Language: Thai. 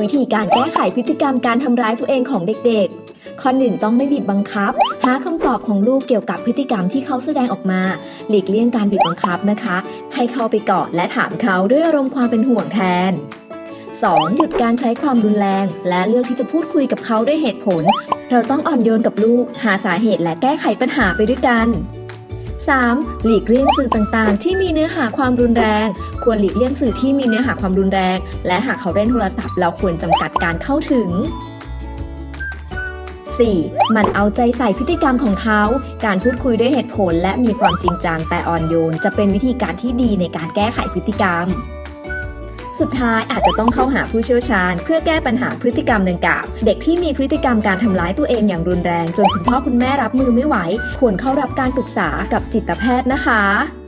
วิธีการแก้ไขพฤติกรรมการทำร้ายตัวเองของเด็กๆ ข้อ1ต้องไม่บีบบังคับ หาคำตอบของลูกเกี่ยวกับพฤติกรรมที่เขาแสดงออกมา หลีกเลี่ยงการบีบบังคับนะคะ ให้เข้าไปกอดและถามเขาด้วยอารมณ์ความเป็นห่วงแทน 2. หยุดการใช้ความรุนแรง และเลือกที่จะพูดคุยกับเขาด้วยเหตุผล เราต้องอ่อนโยนกับลูก หาสาเหตุและแก้ไขปัญหาไปด้วยกัน 3. หลีกเลี่ยงสื่อต่างๆ ที่มีเนื้อหาความรุนแรง ควรหลีกเลี่ยงสื่อที่มีเนื้อหาความรุนแรง และหากเขาเล่นโทรศัพท์ เราควรจำกัดการเข้าถึง 4. มันเอาใจใส่พฤติกรรมของเขา การพูดคุยด้วยเหตุผลและมีความจริงจังแต่อ่อนโยน จะเป็นวิธีการที่ดีในการแก้ไขพฤติกรรม สุดท้ายอาจจะต้องเข้าหาผู้เชี่ยวชาญ เพื่อแก้ปัญหาพฤติกรรมดังกล่าว เด็กที่มีพฤติกรรมการทำร้ายตัวเองอย่างรุนแรง จนคุณพ่อคุณแม่รับมือไม่ไหว ควรเข้ารับการปรึกษากับจิตแพทย์นะคะ